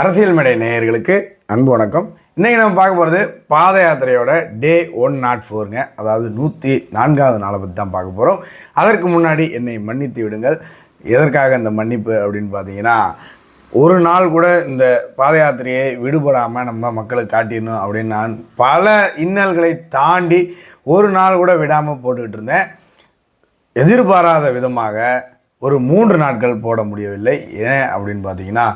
அரசியல் மேடை நேயர்களுக்கு அன்பு வணக்கம். இன்றைக்கி நம்ம பார்க்க போகிறது பாத யாத்திரையோட டே ஒன் நாட் ஃபோருங்க அதாவது நூற்றி நான்காவது நாளை பற்றி தான் பார்க்க போகிறோம் அதற்கு முன்னாடி என்னை மன்னித்து விடுங்கள். எதற்காக இந்த மன்னிப்பு அப்படின்னு பார்த்தீங்கன்னா ஒரு நாள் கூட இந்த பாத யாத்திரையை விடுபடாமல் நம்ம மக்களுக்கு காட்டிடணும் அப்படின்னு நான் பல இன்னல்களை தாண்டி ஒரு நாள் கூட விடாமல் போட்டுக்கிட்டு இருந்தேன். எதிர்பாராத விதமாக ஒரு மூன்று நாட்கள் போட முடியவில்லை. ஏன் அப்படின்னு பார்த்தீங்கன்னா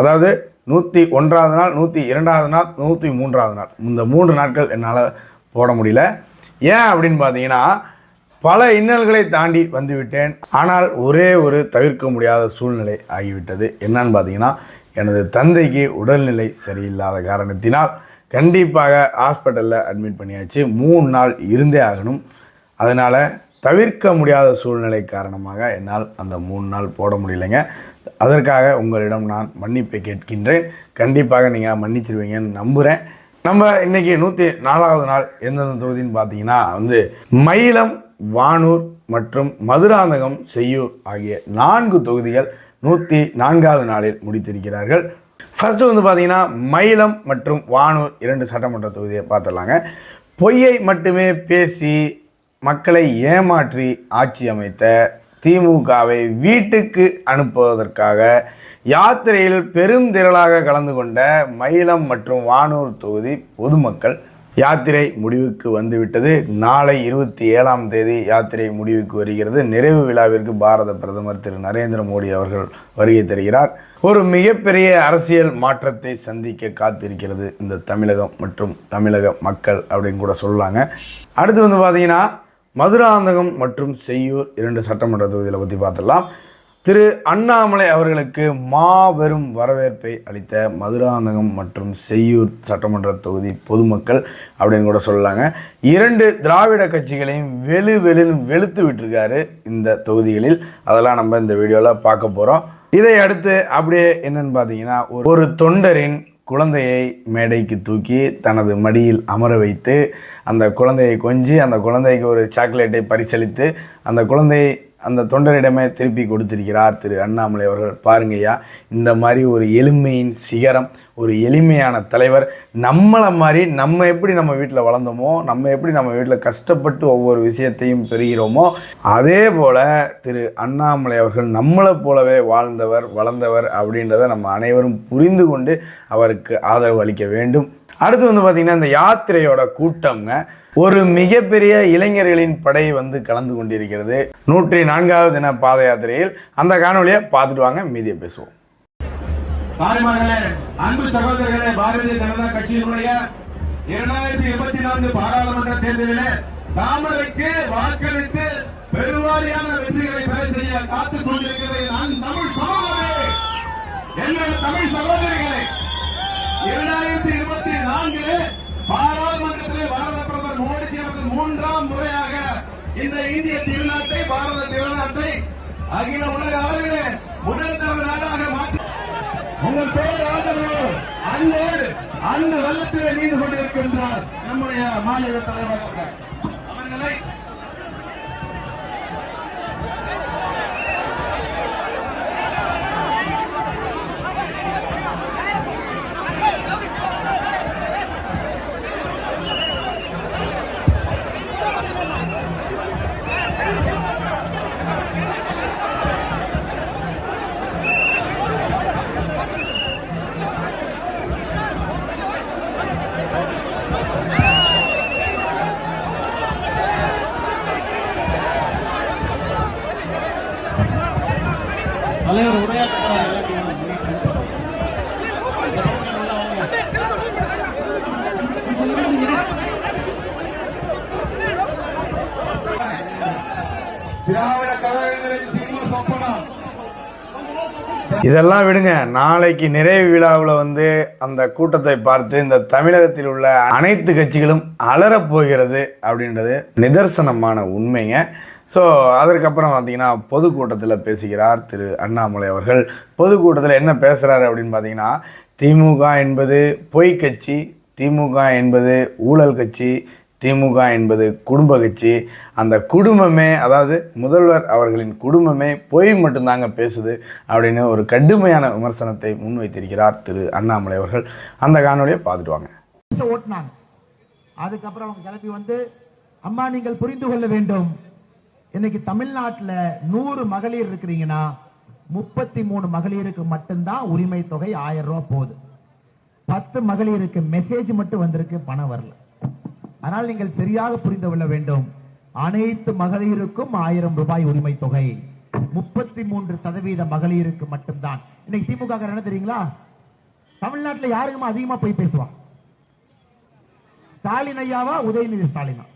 அதாவது நூற்றி ஒன்றாவது நாள் நூற்றி இரண்டாவது நாள் நூற்றி மூன்றாவது நாள். இந்த மூன்று நாட்கள் என்னால் போட முடியல. ஏன் அப்படின்னு பார்த்தீங்கன்னா பல இன்னல்களை தாண்டி வந்துவிட்டேன். ஆனால் ஒரே ஒரு தவிர்க்க முடியாத சூழ்நிலை ஆகிவிட்டது. என்னன்னு பார்த்தீங்கன்னா எனது தந்தைக்கு உடல்நிலை சரியில்லாத காரணத்தினால் கண்டிப்பாக ஹாஸ்பிட்டலில் அட்மிட் பண்ணியாச்சு. மூணு நாள் இருந்தே ஆகணும். அதனால் தவிர்க்க முடியாத சூழ்நிலை காரணமாக என்னால் அந்த மூணு நாள் போட முடியலைங்க. அதற்காக உங்களிடம் நான் மன்னிப்பை கேட்கின்றேன். கண்டிப்பாக நீங்கள் மன்னிச்சிருவீங்கன்னு நம்புகிறேன் நம்ம இன்றைக்கி நூற்றி நாலாவது நாள் எந்தெந்த தொகுதின்னு பார்த்தீங்கன்னா வந்து மயிலம் வானூர் மற்றும் மதுராந்தகம் செய்யூர் ஆகிய நான்கு தொகுதிகள் நூற்றி நான்காவது நாளில் முடித்திருக்கிறார்கள். ஃபர்ஸ்ட் வந்து பார்த்தீங்கன்னா மயிலம் மற்றும் வானூர் இரண்டு சட்டமன்ற தொகுதியை பார்த்துடலாங்க. பொய்யை மட்டுமே பேசி மக்களை ஏமாற்றி ஆட்சி அமைத்த திமுகவை வீட்டுக்கு அனுப்புவதற்காக யாத்திரையில் பெரும் திரளாக கலந்து கொண்ட மயிலம் மற்றும் வானூர் தொகுதி பொதுமக்கள் யாத்திரை முடிவுக்கு வந்துவிட்டது. நாளை இருபத்தி ஏழாம் தேதி யாத்திரை முடிவுக்கு வருகிறது. நிறைவு விழாவிற்கு பாரத பிரதமர் திரு நரேந்திர மோடி அவர்கள் வருகை தருகிறார். ஒரு மிகப்பெரிய அரசியல் மாற்றத்தை சந்திக்க காத்திருக்கிறது இந்த தமிழகம் மற்றும் தமிழக மக்கள் அப்படின்னு கூட சொல்லலாங்க. அடுத்து வந்து பார்த்தீங்கன்னா மதுராந்தகம் மற்றும் செய்யூர் இரண்டு சட்டமன்ற தொகுதியில் பற்றி பார்த்துடலாம். திரு அண்ணாமலை அவர்களுக்கு மாபெரும் வரவேற்பை அளித்த மதுராந்தகம் மற்றும் செய்யூர் சட்டமன்ற தொகுதி பொதுமக்கள் அப்படின்னு கூட சொல்லலாங்க. இரண்டு திராவிட கட்சிகளையும் வெளு வெளு வெளுத்து விட்டுருக்காரு இந்த தொகுதிகளில். அதெல்லாம் நம்ம இந்த வீடியோவில் பார்க்க போகிறோம் இதை அடுத்து அப்படியே என்னன்னு பார்த்தீங்கன்னா ஒரு தொண்டரின் குழந்தையை மேடைக்கு தூக்கி தனது மடியில் அமர வைத்து அந்த குழந்தையை கொஞ்சி அந்த குழந்தைக்கு ஒரு சாக்லேட்டை பரிசளித்து அந்த குழந்தையை அந்த தொண்டரிடமே திருப்பி கொடுத்திருக்கிறார் திரு அண்ணாமலை அவர்கள். பாருங்கய்யா இந்த மாதிரி ஒரு எளிமையின் சிகரம் ஒரு எளிமையான தலைவர் நம்மளை மாதிரி நம்ம எப்படி நம்ம வீட்டில் வளர்ந்தோமோ நம்ம எப்படி நம்ம வீட்டில் கஷ்டப்பட்டு ஒவ்வொரு விஷயத்தையும் பெறுகிறோமோ அதே போல் திரு அண்ணாமலை அவர்கள் நம்மளை போலவே வாழ்ந்தவர் வளர்ந்தவர் அப்படின்றத நம்ம அனைவரும் புரிந்து கொண்டு அவருக்கு ஆதரவு அளிக்க வேண்டும். அடுத்து வந்து பார்த்திங்கன்னா இந்த யாத்திரையோட கூட்டம்ங்க. ஒரு மிகப்பெரிய இளைஞர்களின் படை வந்து கலந்து கொண்டிருக்கிறது. நூற்றி நான்காவது தின பாத யாத்திரையில் அந்த காணொலியை பார்த்துட்டு வாங்க மீதியை பேசுவோம். அன்பு சகோதரர்களே பாரதிய ஜனதா கட்சியினுடைய இரண்டாயிரத்தி இருபத்தி நான்கு பாராளுமன்ற தேர்தலில் தாமரைக்கு வாக்களித்து பெருவாரியான வெற்றிகளை பெற செய்ய காத்துக் கொண்டிருக்கிறது நான் தமிழ் சமூகமே என்னுடைய தமிழ் சகோதரிகளே இரண்டாயிரத்தி இருபத்தி நான்கிலே பாராளுமன்றத்திலே பாரத அவர்கள் முறையாக இந்த இந்திய திருநாட்டை பாரத திருநாட்டை அகில உலக அளவிலே முதல் தமிழ் நாடாக மாற்றி உங்கள் பேர் ஆதரவு அன்போடு அந்த வெள்ளத்திலே நீந்து கொண்டிருக்கின்றார் நம்முடைய மாநில தலைவர் தலைவர் இதெல்லாம் விடுங்க. நாளைக்கு நிறைவு விழாவில் வந்து அந்த கூட்டத்தை பார்த்து இந்த தமிழகத்தில் உள்ள அனைத்து கட்சிகளும் அலறப் போகிறது அப்படின்றது நிதர்சனமான உண்மைங்க. ஸோ அதற்கப்புறம் பார்த்தீங்கன்னா பொதுக்கூட்டத்தில் பேசுகிறார் திரு அண்ணாமலை அவர்கள். பொதுக்கூட்டத்தில் என்ன பேசுகிறாரு அப்படின்னு பார்த்தீங்கன்னா திமுக என்பது பொய் கட்சி திமுக என்பது ஊழல் கட்சி திமுக என்பது குடும்ப கட்சி. அந்த குடும்பமே அதாவது முதல்வர் அவர்களின் குடும்பமே பொய் மட்டும்தாங்க பேசுது அப்படின்னு ஒரு கடுமையான விமர்சனத்தை முன்வைத்திருக்கிறார் திரு அண்ணாமலை அவர்கள். அந்த காணொலியை பார்த்துட்டு வாங்க. ஓட்டினாங்க. அதுக்கப்புறம் அவங்க கிளம்பி வந்து அம்மா நீங்கள் புரிந்து கொள்ள வேண்டும். இன்னைக்கு தமிழ்நாட்டுல நூறு மகளிர் இருக்கிறீங்கன்னா முப்பத்தி மூணு மகளிருக்கு மட்டும்தான் உரிமை தொகை ஆயிரம் ரூபாய் போகுது. பத்து மகளிருக்கு மெசேஜ் மட்டும் வந்திருக்கு பணம் வரல. ஆனால் நீங்கள் சரியாக புரிந்து கொள்ள வேண்டும். அனைத்து மகளிருக்கும் ஆயிரம் ரூபாய் உரிமை தொகை முப்பத்தி மூன்று சதவீத மகளிருக்கு மட்டும்தான். இன்னைக்கு திமுக என்ன தெரியுங்களா? தமிழ்நாட்டுல யாருக்குமா அதிகமா போய் பேசுவா? ஸ்டாலின் ஐயாவா உதயநிதி ஸ்டாலினா?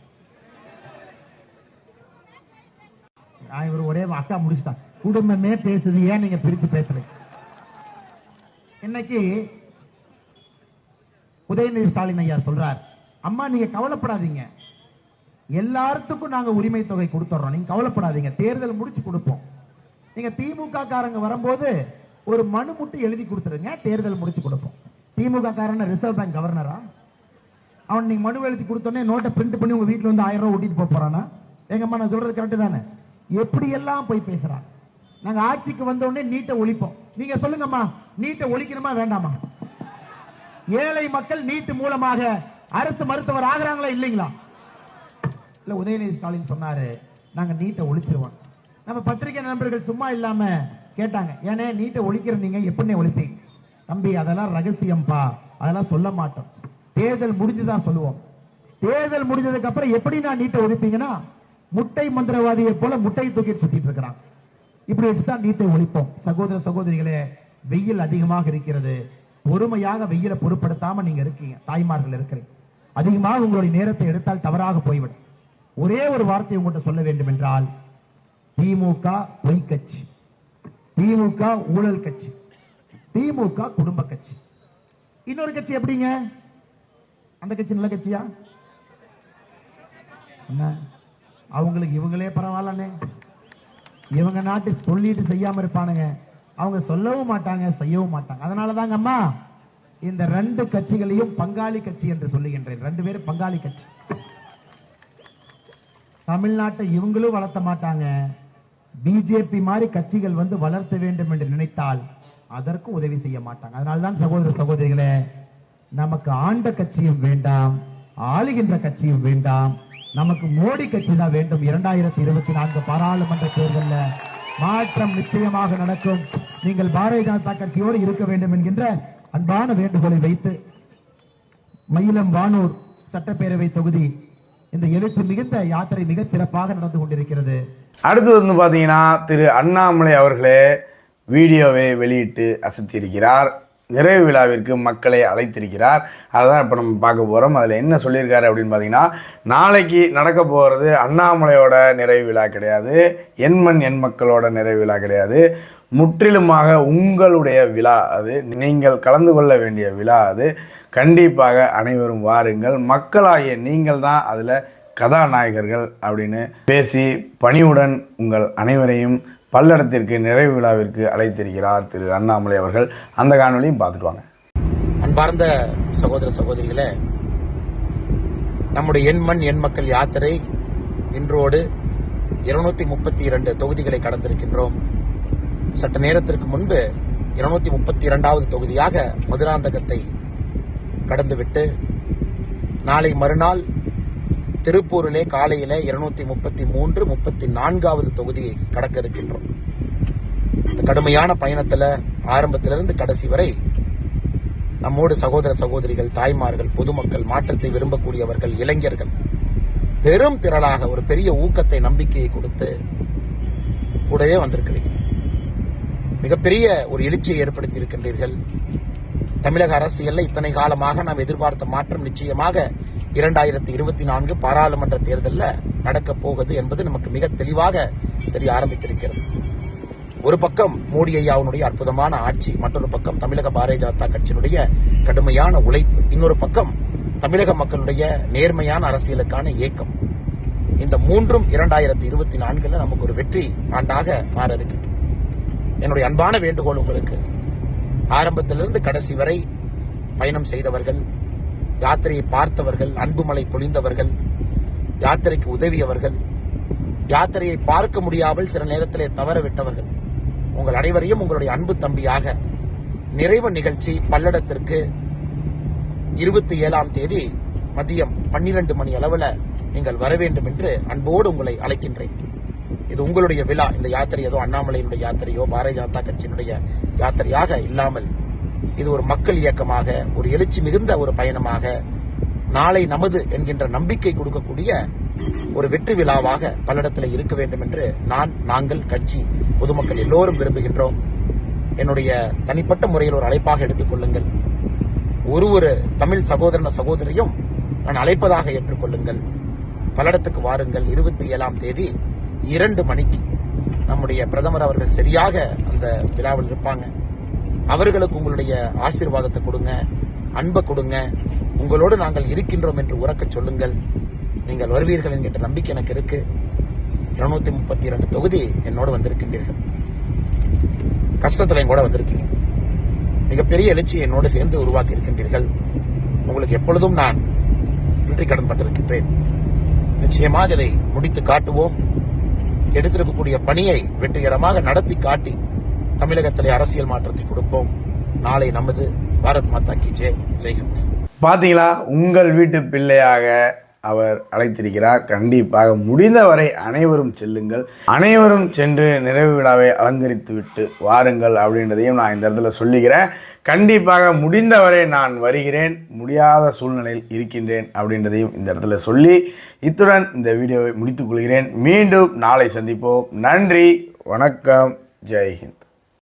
இவர் ஒரே அக்கா முடிச்சிட்டான். குடும்பமே பேசுது ஏன் நீங்க பிரிச்சு பேசுறீங்க? இன்னைக்கு உதயநிதி ஸ்டாலின் ஐயா சொல்றார் அம்மா நீங்க கவலைப்படாதீங்க. எல்லாத்துக்கும் நாங்க உரிமை தொகை கொடுத்துறோம். நீங்க கவலைப்படாதீங்க. தேர்தல் முடிச்சு கொடுப்போம். நீங்க திமுக காரங்க வரும்போது ஒரு மனு மட்டும் எழுதி கொடுத்துருங்க. தேர்தல் முடிச்சு கொடுப்போம். திமுக காரன் ரிசர்வ் பேங்க் கவர்னரா அவன் நீங்க மனு எழுதி கொடுத்தோன்னே நோட்டை பிரிண்ட் பண்ணி உங்க வீட்டுல வந்து ஆயிரம் ரூபாய் ஓட்டிட்டு போறானா? எங்கம்மா நான் சொல்றது கரெக்ட் தானே? எப்படியெல்லாம் போய் பேசுறாங்க நாங்க ஆட்சிக்கு வந்த உடனே நீட்டை ஒழிப்போம். நீங்க சொல்லுங்கம்மா நீட்டை ஒழிக்கணுமா வேண்டாமா? ஏழை மக்கள் நீட்டு மூலமாக அரசு மருத்துவர் ஆகுறாங்களா இல்லைங்களா? இல்ல உதயநிதி ஸ்டாலின் சொன்னாரு நாங்க நீட்டை ஒழிச்சிருவோம். நம்ம பத்திரிகை நண்பர்கள் சும்மா இல்லாம கேட்டாங்க ஏனே நீட்டை ஒழிக்கிற நீங்க எப்படி ஒழிப்பீங்க? தம்பி அதெல்லாம் ரகசியம்பா அதெல்லாம் சொல்ல மாட்டோம். தேர்தல் முடிஞ்சுதான் சொல்லுவோம். தேர்தல் முடிஞ்சதுக்கு அப்புறம் எப்படி நான் நீட்டை ஒழிப்பீங்கன்னா முட்டை மந்திரவாதியை போல முட்டை தூக்கிட்டு சுத்திட்டு இருக்கிறான். இப்படி வச்சுதான் நீட்டை ஒழிப்போம். சகோதர சகோதரிகளே வெயில் அதிகமாக இருக்கிறது. பொறுமையாக வெயிலை பொருட்படுத்தாம நீங்க இருக்கீங்க. தாய்மார்கள் இருக்கிறீங்க. அதிகமாக உங்களுடைய நேரத்தை எடுத்தால் தவறாக போய்விடும். ஒரே ஒரு வார்த்தை உங்கள்கிட்ட சொல்ல வேண்டும் என்றால் திமுக பொய் கட்சி. திமுக ஊழல் கட்சி. திமுக குடும்ப கட்சி. இன்னொரு கட்சி எப்படிங்க? அந்த கட்சி நல்ல கட்சியா? என்ன? அவங்களுக்கு இவங்களே பரவாயில்லண்ணே. இவங்க நாட்டு சொல்லிட்டு செய்யாம இருப்பானுங்க. அவங்க சொல்லவும் மாட்டாங்க செய்யவும் மாட்டாங்க. அதனால தாங்க அம்மா இந்த ரெண்டு கட்சிகளையும் பங்காளி கட்சி என்று சொல்லுகின்றேன். ரெண்டு பேரும் பங்காளி கட்சி. தமிழ்நாட்டை இவங்களும் வளர்த்த மாட்டாங்க. பிஜேபி மாதிரி கட்சிகள் வந்து வளர்த்த வேண்டும் என்று நினைத்தால் அதற்கு உதவி செய்ய மாட்டாங்க. அதனால்தான் சகோதர சகோதரிகளே நமக்கு ஆண்ட கட்சியும் வேண்டாம். ஆளுகின்ற கட்சியும் வேண்டாம். நமக்கு மோடி கட்சி தான் வேண்டும். இரண்டாயிரத்தி இருபத்தி நான்கு பாராளுமன்ற தேர்தலில் மாற்றம் நிச்சயமாக நடக்கும். நீங்கள் பாரதிய ஜனதா கட்சியோடு இருக்க வேண்டும் என்கின்ற அன்பான வேண்டுகோளை வைத்து மயிலம் வானூர் சட்டப்பேரவை தொகுதி இந்த எழுச்சி மிகுந்த யாத்திரை மிக சிறப்பாக நடந்து கொண்டிருக்கிறது. அடுத்து வந்து பார்த்தீங்கன்னா திரு அண்ணாமலை அவர்களே வீடியோவை வெளியிட்டு அசத்தியிருக்கிறார். நிறைவு விழாவிற்கு மக்களை அழைத்திருக்கிறார். அதுதான் இப்போ நம்ம பார்க்க போகிறோம் அதில் என்ன சொல்லியிருக்காரு அப்படின்னு பார்த்தீங்கன்னா நாளைக்கு நடக்க போகிறது அண்ணாமலையோட நிறைவு விழா கிடையாது. எண்மண் எண் மக்களோட நிறைவு விழா கிடையாது. முற்றிலுமாக உங்களுடைய விழா அது. நீங்கள் கலந்து கொள்ள வேண்டிய விழா அது. கண்டிப்பாக அனைவரும் வாருங்கள். மக்களாகிய நீங்கள் தான் அதில் கதாநாயகர்கள் அப்படின்னு பேசி பணிவுடன் உங்கள் அனைவரையும் பல்லடத்திற்கு நிறைவு விழாவிற்கு அழைத்திருக்கிறார் திரு அண்ணாமலை அவர்கள். அந்த காணொலியும் பார்த்துட்டு வாங்க. அன்பார்ந்த சகோதர சகோதரிகளே நம்முடைய எண்மண் எண் மக்கள் யாத்திரை இன்றோடு இருநூத்தி முப்பத்தி இரண்டு தொகுதிகளை கடந்திருக்கின்றோம். சற்று நேரத்திற்கு முன்பு இருநூத்தி முப்பத்தி இரண்டாவது தொகுதியாக மதுராந்தகத்தை கடந்துவிட்டு நாளை மறுநாள் திருப்பூரிலே காலையில இருநூத்தி முப்பத்தி மூன்று முப்பத்தி நான்காவது தொகுதியை கடக்க இருக்கின்றோம். இந்த கடுமையான பயணத்துல ஆரம்பத்திலிருந்து கடைசி வரை நம்மோடு சகோதர சகோதரிகள் தாய்மார்கள் பொதுமக்கள் மாற்றத்தை விரும்பக்கூடியவர்கள் இளைஞர்கள் பெரும் திரளாக ஒரு பெரிய ஊக்கத்தை நம்பிக்கையை கொடுத்து கூடவே வந்திருக்கிறீங்க மிகப்பெரிய ஒரு எழுச்சியை ஏற்படுத்தி இருக்கின்றீர்கள் தமிழக அரசியல்ல இத்தனை காலமாக நாம் எதிர்பார்த்த மாற்றம் நிச்சயமாக இரண்டாயிரத்தி இருபத்தி நான்கு பாராளுமன்ற தேர்தலில் நடக்கப் போகுது என்பது நமக்கு மிக தெளிவாக தெரிய ஆரம்பித்திருக்கிறது. ஒரு பக்கம் மோடி ஐயாவுடைய அற்புதமான ஆட்சி மற்றொரு பக்கம் தமிழக பாரதிய ஜனதா கட்சியினுடைய கடுமையான உழைப்பு இன்னொரு பக்கம் தமிழக மக்களுடைய நேர்மையான அரசியலுக்கான இயக்கம் இந்த மூன்றும் இரண்டாயிரத்தி இருபத்தி நான்குல நமக்கு ஒரு வெற்றி ஆண்டாக மாற இருக்கு என்னுடைய அன்பான வேண்டுகோள் உங்களுக்கு ஆரம்பத்திலிருந்து கடைசி வரை பயணம் செய்தவர்கள் யாத்திரையை பார்த்தவர்கள் அன்புமலை பொழிந்தவர்கள் யாத்திரைக்கு உதவியவர்கள் யாத்திரையை பார்க்க முடியாமல் சில நேரத்திலே தவறவிட்டவர்கள். உங்கள் அனைவரையும் உங்களுடைய அன்பு தம்பியாக நிறைவு நிகழ்ச்சி பல்லடத்திற்கு இருபத்தி ஏழாம் தேதி மதியம் பன்னிரண்டு மணி அளவில் நீங்கள் வர வேண்டும் என்று அன்போடு உங்களை அழைக்கின்றேன். இது உங்களுடைய விழா. இந்த யாத்திரை ஏதோ அண்ணாமலையினுடைய யாத்திரையோ பாரதிய ஜனதா கட்சியினுடைய யாத்திரையாக இல்லாமல் இது ஒரு மக்கள் இயக்கமாக ஒரு எழுச்சி மிகுந்த ஒரு பயணமாக நாளை நமது என்கின்ற நம்பிக்கை கொடுக்கக்கூடிய ஒரு வெற்றி விழாவாக பல்லடத்தில் இருக்க வேண்டும் என்று நான் நாங்கள் கட்சி பொதுமக்கள் எல்லோரும் விரும்புகின்றோம். என்னுடைய தனிப்பட்ட முறையில் ஒரு அழைப்பாக எடுத்துக் கொள்ளுங்கள். ஒரு ஒரு தமிழ் சகோதரன சகோதரியும் நான் அழைப்பதாக ஏற்றுக்கொள்ளுங்கள். பல்லடத்துக்கு வாருங்கள். இருபத்தி ஏழாம் தேதி இரண்டு மணிக்கு நம்முடைய பிரதமர் அவர்கள் சரியாக அந்த விழாவில் இருப்பாங்க. அவர்களுக்கு உங்களுடைய ஆசீர்வாதத்தை கொடுங்க அன்பை கொடுங்க. உங்களோடு நாங்கள் இருக்கின்றோம் என்று உறக்க சொல்லுங்கள். நீங்கள் வருவீர்கள் என்கின்ற நம்பிக்கை எனக்கு இருக்கு. இருநூத்தி முப்பத்தி இரண்டு தொகுதி என்னோடு வந்திருக்கின்றீர்கள். கஷ்டத்துல என் கூட வந்திருக்கீங்க. மிகப்பெரிய எழுச்சி என்னோடு சேர்ந்து உருவாக்கி இருக்கின்றீர்கள். உங்களுக்கு எப்பொழுதும் நான் நன்றி கடன் பட்டிருக்கின்றேன். நிச்சயமாக இதை முடித்து காட்டுவோம். எடுத்திருக்கக்கூடிய பணியை வெற்றிகரமாக நடத்தி காட்டி தமிழகத்திலே அரசியல் மாற்றத்தை கொடுப்போம். நாளை நமது பாரத் மாதா கி ஜெய். ஜெய்ஹிந்த் பார்த்தீங்களா உங்கள் வீட்டு பிள்ளையாக அவர் அழைத்திருக்கிறார். கண்டிப்பாக முடிந்தவரை அனைவரும் செல்லுங்கள். அனைவரும் சென்று நிறைவு விழாவை அலங்கரித்து விட்டு வாருங்கள் அப்படின்றதையும் நான் இந்த இடத்துல சொல்லுகிறேன். கண்டிப்பாக முடிந்தவரை நான் வருகிறேன். முடியாத சூழ்நிலையில் இருக்கின்றேன் அப்படின்றதையும் இந்த இடத்துல சொல்லி இத்துடன் இந்த வீடியோவை முடித்துக் கொள்கிறேன். மீண்டும் நாளை சந்திப்போம். நன்றி. வணக்கம். ஜெய்ஹிந்த்